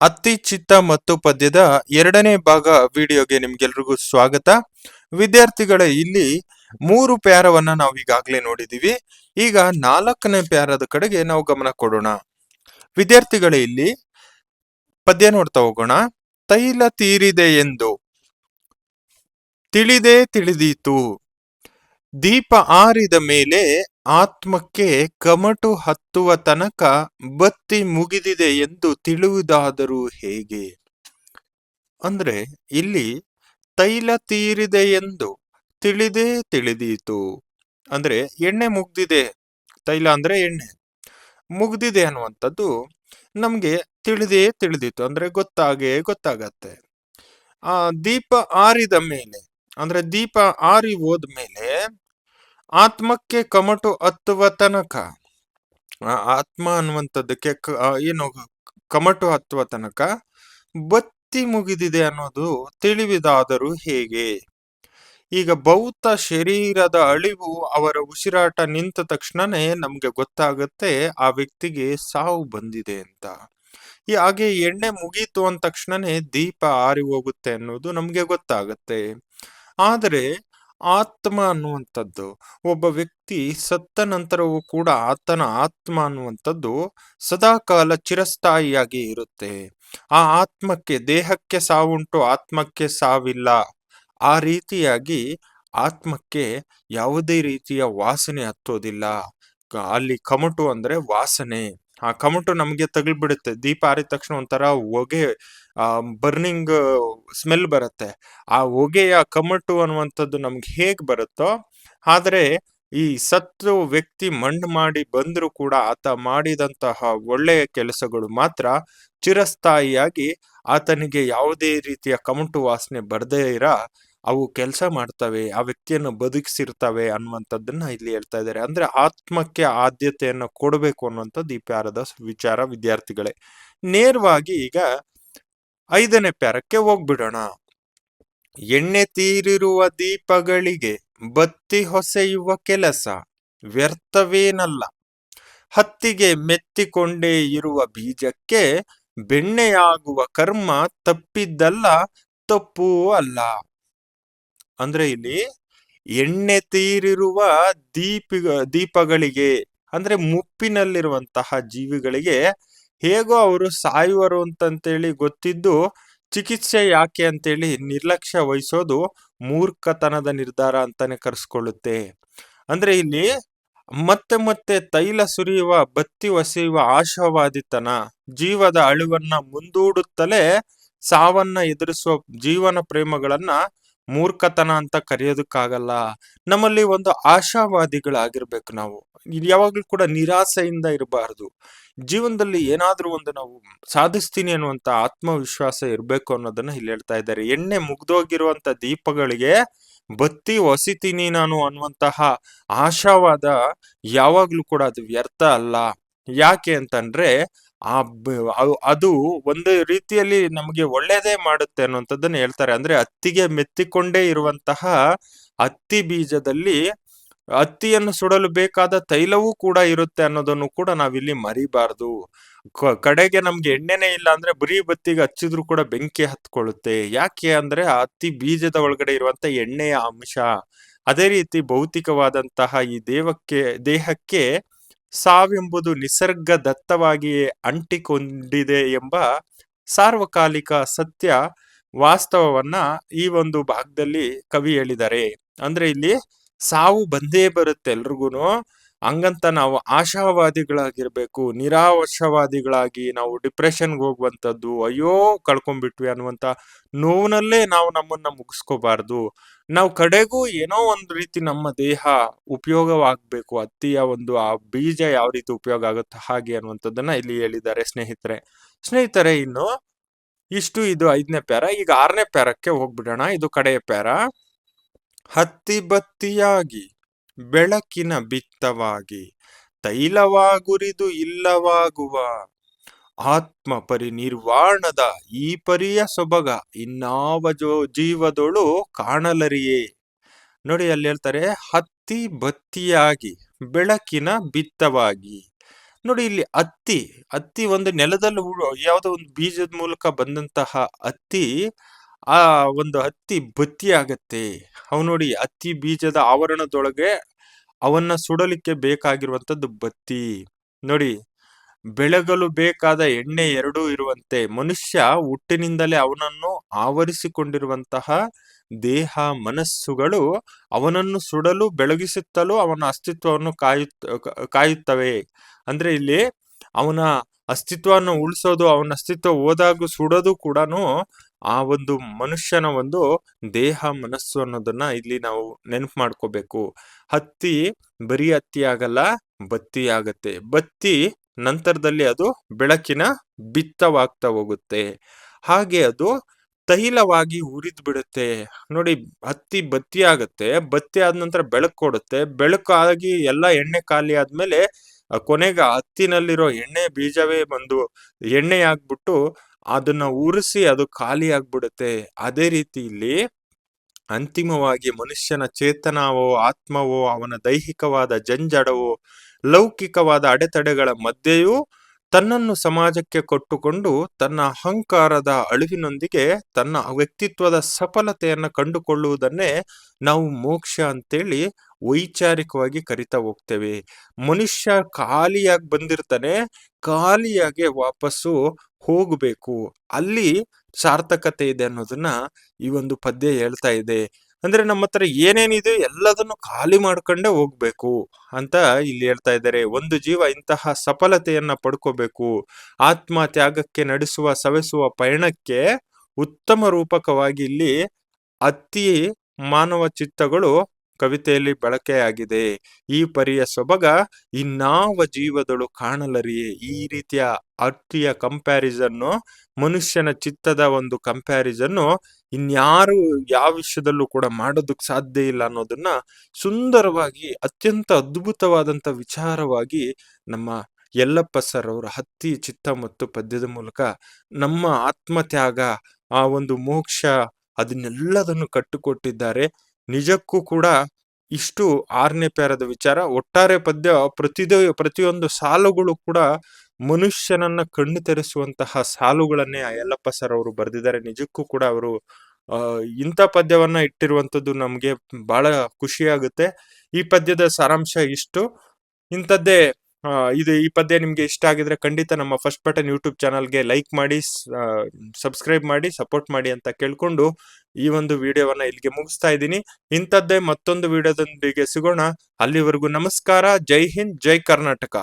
ಅತ್ತಿ ಚಿತ್ತ ಮತ್ತು ಪದ್ಯದ ಎರಡನೇ ಭಾಗ ವಿಡಿಯೋಗೆ ನಿಮ್ಗೆಲ್ರಿಗೂ ಸ್ವಾಗತ. ವಿದ್ಯಾರ್ಥಿಗಳೇ, ಇಲ್ಲಿ ಮೂರು ಪ್ಯಾರವನ್ನ ನಾವು ಈಗಾಗಲೇ ನೋಡಿದೀವಿ. ಈಗ ನಾಲ್ಕನೇ ಪ್ಯಾರದ ಕಡೆಗೆ ನಾವು ಗಮನ ಕೊಡೋಣ. ವಿದ್ಯಾರ್ಥಿಗಳೇ, ಇಲ್ಲಿ ಪದ್ಯ ನೋಡ್ತಾ ಹೋಗೋಣ. ತೈಲ ತೀರಿದೆ ಎಂದು. ತಿಳಿದೇ ತಿಳಿದೀತು. ದೀಪ ಆರಿದ ಮೇಲೆ ಆತ್ಮಕ್ಕೆ ಕಮಟು ಹತ್ತುವ ತನಕ ಬತ್ತಿ ಮುಗಿದಿದೆ ಎಂದು ತಿಳಿಯುವುದಾದರೂ ಹೇಗೆ? ಅಂದ್ರೆ ಇಲ್ಲಿ ತೈಲ ತೀರಿದೆ ಎಂದು ತಿಳಿದೇ ತಿಳಿದೀತು. ಅಂದ್ರೆ ಎಣ್ಣೆ ಮುಗ್ದಿದೆ. ತೈಲ ಅಂದ್ರೆ ಎಣ್ಣೆ. ಮುಗ್ದಿದೆ ಅನ್ನುವಂಥದ್ದು ನಮ್ಗೆ ತಿಳಿದೇ ತಿಳಿದಿತ್ತು ಅಂದ್ರೆ ಗೊತ್ತಾಗೇ ಗೊತ್ತಾಗತ್ತೆ. ಆ ದೀಪ ಆರಿದ ಮೇಲೆ ಅಂದ್ರೆ ದೀಪ ಆರಿ ಹೋದ್ಮೇಲೆ ಆತ್ಮಕ್ಕೆ ಕಮಟು ಹತ್ತುವ ತನಕ ಆತ್ಮ ಅನ್ನುವಂಥದ್ದಕ್ಕೆ ಏನು ಕಮಟು ಹತ್ತುವ ತನಕ ಬತ್ತಿ ಮುಗಿದಿದೆ ಅನ್ನೋದು ತಿಳಿವಿದಾದರೂ ಹೇಗೆ? ಈಗ ಭೌತ ಶರೀರದ ಅಳಿವು ಅವರ ಉಸಿರಾಟ ನಿಂತ ತಕ್ಷಣನೇ ನಮ್ಗೆ ಗೊತ್ತಾಗುತ್ತೆ ಆ ವ್ಯಕ್ತಿಗೆ ಸಾವು ಬಂದಿದೆ ಅಂತ. ಹಾಗೆ ಎಣ್ಣೆ ಮುಗೀತು ಅಂದ ತಕ್ಷಣನೇ ದೀಪ ಆರಿ ಹೋಗುತ್ತೆ ಅನ್ನೋದು ನಮ್ಗೆ ಗೊತ್ತಾಗತ್ತೆ. ಆದರೆ ಆತ್ಮ ಅನ್ನುವಂಥದ್ದು, ಒಬ್ಬ ವ್ಯಕ್ತಿ ಸತ್ತ ನಂತರವೂ ಕೂಡ ಆತನ ಆತ್ಮ ಅನ್ನುವಂಥದ್ದು ಸದಾಕಾಲ ಚಿರಸ್ಥಾಯಿಯಾಗಿ ಇರುತ್ತೆ. ಆ ಆತ್ಮಕ್ಕೆ, ದೇಹಕ್ಕೆ ಸಾವುಂಟು, ಆತ್ಮಕ್ಕೆ ಸಾವಿಲ್ಲ. ಆ ರೀತಿಯಾಗಿ ಆತ್ಮಕ್ಕೆ ಯಾವುದೇ ರೀತಿಯ ವಾಸನೆ ಹತ್ತೋದಿಲ್ಲ. ಅಲ್ಲಿ ಕಮಟು ಅಂದ್ರೆ ವಾಸನೆ. ಆ ಕಮಟು ನಮಗೆ ತಗಲ್ಬಿಡುತ್ತೆ. ದೀಪ ಆರಿದ ತಕ್ಷಣ ಒಂಥರ ಹೊಗೆ, ಆ, ಬರ್ನಿಂಗ್ ಸ್ಮೆಲ್ ಬರುತ್ತೆ. ಆ ಹೊಗೆಯ ಕಮಟು ಅನ್ನುವಂಥದ್ದು ನಮ್ಗೆ ಹೇಗ್ ಬರುತ್ತೋ, ಆದ್ರೆ ಈ ಸತ್ತು ವ್ಯಕ್ತಿ ಮಣ್ಣು ಮಾಡಿ ಬಂದರೂ ಕೂಡ ಆತ ಮಾಡಿದಂತಹ ಒಳ್ಳೆಯ ಕೆಲಸಗಳು ಮಾತ್ರ ಚಿರಸ್ಥಾಯಿಯಾಗಿ ಆತನಿಗೆ ಯಾವುದೇ ರೀತಿಯ ಕಮಟು ವಾಸನೆ ಬರ್ದೇ ಇರ ಅವು ಕೆಲಸ ಮಾಡ್ತವೆ, ಆ ವ್ಯಕ್ತಿಯನ್ನು ಬದುಕಿಸಿರ್ತವೆ ಅನ್ನುವಂಥದ್ದನ್ನ ಇಲ್ಲಿ ಹೇಳ್ತಾ ಇದ್ದಾರೆ. ಅಂದ್ರೆ ಆತ್ಮಕ್ಕೆ ಆದ್ಯತೆಯನ್ನು ಕೊಡಬೇಕು ಅನ್ನುವಂಥದ್ದು ಈ ವಿಚಾರ ವಿದ್ಯಾರ್ಥಿಗಳೇ. ನೇರವಾಗಿ ಈಗ ಐದನೇ ಪ್ಯಾರಕ್ಕೆ ಹೋಗ್ಬಿಡೋಣ. ಎಣ್ಣೆ ತೀರಿರುವ ದೀಪಗಳಿಗೆ ಬತ್ತಿ ಹೊಸೆಯುವ ಕೆಲಸ ವ್ಯರ್ಥವೇನಲ್ಲ. ಹತ್ತಿಗೆ ಮೆತ್ತಿಕೊಂಡೇ ಇರುವ ಬೀಜಕ್ಕೆ ಬೆಣ್ಣೆಯಾಗುವ ಕರ್ಮ ತಪ್ಪಿದ್ದಲ್ಲ, ತಪ್ಪೂ ಅಲ್ಲ. ಅಂದ್ರೆ ಇಲ್ಲಿ ಎಣ್ಣೆ ತೀರಿರುವ ದೀಪಿಗ, ದೀಪಗಳಿಗೆ, ಅಂದ್ರೆ ಮುಪ್ಪಿನಲ್ಲಿರುವಂತಹ ಜೀವಿಗಳಿಗೆ ಹೇಗೋ ಅವರು ಸಾಯುವರು ಅಂತಂತೇಳಿ ಗೊತ್ತಿದ್ದು ಚಿಕಿತ್ಸೆ ಯಾಕೆ ಅಂತೇಳಿ ನಿರ್ಲಕ್ಷ್ಯ ವಹಿಸೋದು ಮೂರ್ಖತನದ ನಿರ್ಧಾರ ಅಂತಾನೆ ಕರೆಸ್ಕೊಳ್ಳುತ್ತೆ. ಅಂದ್ರೆ ಇಲ್ಲಿ ಮತ್ತೆ ಮತ್ತೆ ತೈಲ ಸುರಿಯುವ, ಬತ್ತಿ ಒಸೆಯುವ ಆಶಾವಾದಿತನ, ಜೀವದ ಅಳಿವನ್ನ ಮುಂದೂಡುತ್ತಲೇ ಸಾವನ್ನ ಎದುರಿಸುವ ಜೀವನ ಪ್ರೇಮಗಳನ್ನ ಮೂರ್ಖತನ ಅಂತ ಕರೆಯೋದಕ್ಕಾಗಲ್ಲ. ನಮ್ಮಲ್ಲಿ ಒಂದು ಆಶಾವಾದಿಗಳಾಗಿರ್ಬೇಕು ನಾವು. ಯಾವಾಗ್ಲೂ ಕೂಡ ನಿರಾಸೆಯಿಂದ ಇರಬಾರದು. ಜೀವನದಲ್ಲಿ ಏನಾದ್ರೂ ಒಂದು ನಾವು ಸಾಧಿಸ್ತೀನಿ ಅನ್ನುವಂತ ಆತ್ಮವಿಶ್ವಾಸ ಇರಬೇಕು ಅನ್ನೋದನ್ನ ಇಲ್ಲಿ ಹೇಳ್ತಾ ಇದ್ದಾರೆ. ಎಣ್ಣೆ ಮುಗ್ದೋಗಿರುವಂತ ದೀಪಗಳಿಗೆ ಬತ್ತಿ ಒಸಿತೀನಿ ನಾನು ಅನ್ನುವಂತಹ ಆಶಾವಾದ ಯಾವಾಗ್ಲೂ ಕೂಡ ಅದು ವ್ಯರ್ಥ ಅಲ್ಲ. ಯಾಕೆ ಅಂತಂದ್ರೆ ಆ ಅದು ಒಂದು ರೀತಿಯಲ್ಲಿ ನಮಗೆ ಒಳ್ಳೆಯದೇ ಮಾಡುತ್ತೆ ಅನ್ನುವಂಥದ್ದನ್ನ ಹೇಳ್ತಾರೆ. ಅಂದ್ರೆ ಹತ್ತಿಗೆ ಮೆತ್ತಿಕೊಂಡೇ ಇರುವಂತಹ ಹತ್ತಿ ಬೀಜದಲ್ಲಿ ಹತ್ತಿಯನ್ನು ಸುಡಲು ಬೇಕಾದ ತೈಲವೂ ಕೂಡ ಇರುತ್ತೆ ಅನ್ನೋದನ್ನು ಕೂಡ ನಾವಿಲ್ಲಿ ಮರಿಬಾರ್ದು. ಕಡೆಗೆ ನಮ್ಗೆ ಎಣ್ಣೆನೇ ಇಲ್ಲ ಅಂದ್ರೆ ಬರೀ ಬತ್ತಿಗೆ ಹಚ್ಚಿದ್ರು ಕೂಡ ಬೆಂಕಿ ಹತ್ಕೊಳ್ಳುತ್ತೆ. ಯಾಕೆ ಅಂದ್ರೆ ಆ ಹತ್ತಿ ಬೀಜದ ಒಳಗಡೆ ಇರುವಂತ ಎಣ್ಣೆಯ ಅಂಶ, ಅದೇ ರೀತಿ ಭೌತಿಕವಾದಂತಹ ಈ ದೇವಕ್ಕೆ, ದೇಹಕ್ಕೆ ಸಾವೆಂಬುದು ನಿಸರ್ಗ ದತ್ತವಾಗಿಯೇ ಅಂಟಿಕೊಂಡಿದೆ ಎಂಬ ಸಾರ್ವಕಾಲಿಕ ಸತ್ಯ ವಾಸ್ತವವನ್ನ ಈ ಒಂದು ಭಾಗದಲ್ಲಿ ಕವಿ ಹೇಳಿದ್ದಾರೆ. ಅಂದ್ರೆ ಇಲ್ಲಿ ಸಾವು ಬಂದೇ ಬರುತ್ತೆ ಎಲ್ರಿಗೂನು. ಹಂಗಂತ ನಾವು ಆಶಾವಾದಿಗಳಾಗಿರ್ಬೇಕು, ನಿರಾಶಾವಾದಿಗಳಾಗಿ ನಾವು ಡಿಪ್ರೆಷನ್ಗೆ ಹೋಗುವಂಥದ್ದು, ಅಯ್ಯೋ ಕಳ್ಕೊಂಡ್ಬಿಟ್ವಿ ಅನ್ನುವಂತ ನೋವಿನಲ್ಲೇ ನಾವು ನಮ್ಮನ್ನ ಮುಗಿಸ್ಕೋಬಾರ್ದು. ನಾವು ಕಡೆಗೂ ಏನೋ ಒಂದು ರೀತಿ ನಮ್ಮ ದೇಹ ಉಪಯೋಗವಾಗಬೇಕು, ಹತ್ತಿಯ ಒಂದು ಆ ಬೀಜ ಯಾವ ರೀತಿ ಉಪಯೋಗ ಆಗುತ್ತೆ ಹಾಗೆ ಅನ್ನುವಂಥದ್ದನ್ನ ಇಲ್ಲಿ ಹೇಳಿದ್ದಾರೆ ಸ್ನೇಹಿತರೆ. ಸ್ನೇಹಿತರೆ, ಇನ್ನು ಇಷ್ಟು ಇದು ಐದನೇ ಪ್ಯಾರ, ಈಗ ಆರನೇ ಪ್ಯಾರಕ್ಕೆ ಹೋಗ್ಬಿಡೋಣ. ಇದು ಕಡೆಯ ಪ್ಯಾರ. ಹತ್ತಿ ಬತ್ತಿಯಾಗಿ ಬೆಳಕಿನ ಬಿತ್ತವಾಗಿ ತೈಲವಾಗುರಿದು ಇಲ್ಲವಾಗುವ ಆತ್ಮ ಪರಿನಿರ್ವಾಣದ ಈ ಪರಿಯ ಸೊಬಗ ಇನ್ನಾವ ಜೋ ಜೀವದೊಳು ಕಾಣಲರಿಯೇ. ನೋಡಿ ಅಲ್ಲಿ ಹೇಳ್ತಾರೆ, ಹತ್ತಿ ಬತ್ತಿಯಾಗಿ, ಬೆಳಕಿನ ಬಿತ್ತವಾಗಿ. ನೋಡಿ ಇಲ್ಲಿ ಹತ್ತಿ ಹತ್ತಿ ಒಂದು ನೆಲದಲ್ಲಿ ಯಾವುದೋ ಒಂದು ಬೀಜದ ಮೂಲಕ ಬಂದಂತಹ ಹತ್ತಿ ಆ ಒಂದು ಹತ್ತಿ ಬತ್ತಿ ಆಗತ್ತೆ. ಅವ್ ನೋಡಿ ಹತ್ತಿ ಬೀಜದ ಆವರಣದೊಳಗೆ ಅವನ್ನ ಸುಡಲಿಕ್ಕೆ ಬೇಕಾಗಿರುವಂತದ್ದು ಬತ್ತಿ. ನೋಡಿ ಬೆಳಗಲು ಬೇಕಾದ ಎಣ್ಣೆ ಎರಡೂ ಇರುವಂತೆ ಮನುಷ್ಯ ಹುಟ್ಟಿನಿಂದಲೇ ಅವನನ್ನು ಆವರಿಸಿಕೊಂಡಿರುವಂತಹ ದೇಹ, ಮನಸ್ಸುಗಳು ಅವನನ್ನು ಸುಡಲು, ಬೆಳಗಿಸುತ್ತಲೂ ಅವನ ಅಸ್ತಿತ್ವವನ್ನು ಕಾಯುತ್ತ ಕಾಯುತ್ತವೆ. ಅಂದ್ರೆ ಇಲ್ಲಿ ಅವನ ಅಸ್ತಿತ್ವವನ್ನು ಉಳಿಸೋದು, ಅವನ ಅಸ್ತಿತ್ವ ಹೋದಾಗ ಸುಡೋದು ಕೂಡ ಆ ಒಂದು ಮನುಷ್ಯನ ಒಂದು ದೇಹ ಮನಸ್ಸು ಅನ್ನೋದನ್ನ ಇಲ್ಲಿ ನಾವು ನೆನಪು ಮಾಡ್ಕೋಬೇಕು. ಹತ್ತಿ ಬರೀ ಹತ್ತಿ ಆಗಲ್ಲ, ಬತ್ತಿ ಆಗತ್ತೆ. ಬತ್ತಿ ನಂತರದಲ್ಲಿ ಅದು ಬೆಳಕಿನ ಬಿತ್ತವಾಗ್ತಾ ಹೋಗುತ್ತೆ. ಹಾಗೆ ಅದು ತೈಲವಾಗಿ ಉರಿದ್ ಬಿಡುತ್ತೆ. ನೋಡಿ, ಹತ್ತಿ ಬತ್ತಿ ಆಗುತ್ತೆ, ಬತ್ತಿ ಆದ ನಂತರ ಬೆಳಕು ಕೊಡುತ್ತೆ ಬೆಳಕಾಗಿ ಎಲ್ಲ ಎಣ್ಣೆ ಖಾಲಿ ಆದ್ಮೇಲೆ ಕೊನೆಗೆ ಹತ್ತಿನಲ್ಲಿರೋ ಎಣ್ಣೆ ಬೀಜವೇ ಬಂದು ಎಣ್ಣೆ ಆಗ್ಬಿಟ್ಟು ಅದನ್ನ ಉರಿಸಿ ಅದು ಖಾಲಿ ಆಗ್ಬಿಡುತ್ತೆ. ಅದೇ ರೀತಿ ಇಲ್ಲಿ ಅಂತಿಮವಾಗಿ ಮನುಷ್ಯನ ಚೇತನವೋ, ಆತ್ಮವೋ, ಅವನ ದೈಹಿಕವಾದ ಜಂಜಡವೋ, ಲೌಕಿಕವಾದ ಅಡೆತಡೆಗಳ ಮಧ್ಯೆಯೂ ತನ್ನನ್ನು ಸಮಾಜಕ್ಕೆ ಕೊಟ್ಟುಕೊಂಡು ತನ್ನ ಅಹಂಕಾರದ ಅಳಿವಿನೊಂದಿಗೆ ತನ್ನ ವ್ಯಕ್ತಿತ್ವದ ಸಫಲತೆಯನ್ನು ಕಂಡುಕೊಳ್ಳುವುದನ್ನೇ ನಾವು ಮೋಕ್ಷ ಅಂತೇಳಿ ವೈಚಾರಿಕವಾಗಿ ಕರಿತಾ ಹೋಗ್ತೇವೆ. ಮನುಷ್ಯ ಖಾಲಿಯಾಗಿ ಬಂದಿರ್ತಾನೆ, ಖಾಲಿಯಾಗಿ ವಾಪಸ್ಸು ಹೋಗಬೇಕು. ಅಲ್ಲಿ ಸಾರ್ಥಕತೆ ಇದೆ ಅನ್ನೋದನ್ನ ಈ ಒಂದು ಪದ್ಯ ಹೇಳ್ತಾ ಇದೆ. ಅಂದ್ರೆ ನಮ್ಮ ಹತ್ರ ಏನೇನಿದೆ ಎಲ್ಲದನ್ನು ಖಾಲಿ ಮಾಡ್ಕೊಂಡೇ ಹೋಗ್ಬೇಕು ಅಂತ ಇಲ್ಲಿ ಹೇಳ್ತಾ ಇದ್ದಾರೆ. ಒಂದು ಜೀವ ಇಂತಹ ಸಫಲತೆಯನ್ನ ಪಡ್ಕೋಬೇಕು ಆತ್ಮ ತ್ಯಾಗಕ್ಕೆ ನಡೆಸುವ, ಸವೆಸುವ ಪಯಣಕ್ಕೆ ಉತ್ತಮ ರೂಪಕವಾಗಿ ಇಲ್ಲಿ ಅತಿ ಮಾನವ ಚಿತ್ತಗಳು ಕವಿತೆಯಲ್ಲಿ ಬಳಕೆಯಾಗಿದೆ. ಈ ಪರಿಯ ಸೊಬಗ, ಇನ್ನಾವ ಜೀವದಳು ಕಾಣಲರಿಯೇ? ಈ ರೀತಿಯ ಅಟ್ಟಿಯ ಕಂಪ್ಯಾರಿಸನ್ನು, ಮನುಷ್ಯನ ಚಿತ್ತದ ಒಂದು ಕಂಪ್ಯಾರಿಸನ್ನು ಇನ್ಯಾರು ಯಾವ ವಿಷಯದಲ್ಲೂ ಕೂಡ ಮಾಡೋದಕ್ಕೆ ಸಾಧ್ಯ ಇಲ್ಲ ಅನ್ನೋದನ್ನ ಸುಂದರವಾಗಿ, ಅತ್ಯಂತ ಅದ್ಭುತವಾದಂತ ವಿಚಾರವಾಗಿ ನಮ್ಮ ಯಲ್ಲಪ್ಪ ಸರ್ ಅವರ ಹತ್ತಿ, ಚಿತ್ತ ಮತ್ತು ಪದ್ಯದ ಮೂಲಕ ನಮ್ಮ ಆತ್ಮತ್ಯಾಗ ಆ ಒಂದು ಮೋಕ್ಷ, ಅದನ್ನೆಲ್ಲದನ್ನು ಕಟ್ಟಿಕೊಟ್ಟಿದ್ದಾರೆ. ನಿಜಕ್ಕೂ ಕೂಡ ಇಷ್ಟು ಆರನೇ ಪ್ಯಾರದ ವಿಚಾರ. ಒಟ್ಟಾರೆ ಪದ್ಯ ಪ್ರತಿದ, ಪ್ರತಿಯೊಂದು ಸಾಲುಗಳು ಕೂಡ ಮನುಷ್ಯನನ್ನ ಕಣ್ಣು ತೆರೆಸುವಂತಹ ಸಾಲುಗಳನ್ನೇ ಯಲ್ಲಪ್ಪ ಸರ್ ಅವರು ಬರೆದಿದ್ದಾರೆ. ನಿಜಕ್ಕೂ ಕೂಡ ಅವರು ಇಂಥ ಪದ್ಯವನ್ನ ಇಟ್ಟಿರುವಂತದ್ದು ನಮ್ಗೆ ಬಹಳ ಖುಷಿಯಾಗುತ್ತೆ. ಈ ಪದ್ಯದ ಸಾರಾಂಶ ಇಷ್ಟು. ಇಂಥದ್ದೇ ಇದು ಈ ಪದ್ಯ ನಿಮ್ಗೆ ಇಷ್ಟ ಆಗಿದ್ರೆ ಖಂಡಿತ ನಮ್ಮ ಫಸ್ಟ್ ಬಟನ್ ಯೂಟ್ಯೂಬ್ ಚಾನಲ್ಗೆ ಲೈಕ್ ಮಾಡಿ ಸಬ್ಸ್ಕ್ರೈಬ್ ಮಾಡಿ, ಸಪೋರ್ಟ್ ಮಾಡಿ ಅಂತ ಕೇಳ್ಕೊಂಡು ಈ ಒಂದು ವಿಡಿಯೋವನ್ನ ಇಲ್ಲಿಗೆ ಮುಗಿಸ್ತಾ ಇದ್ದೀನಿ. ಇಂಥದ್ದೇ ಮತ್ತೊಂದು ವಿಡಿಯೋದೊಂದಿಗೆ ಸಿಗೋಣ. ಅಲ್ಲಿವರೆಗೂ ನಮಸ್ಕಾರ. ಜೈ ಹಿಂದ್, ಜೈ ಕರ್ನಾಟಕ.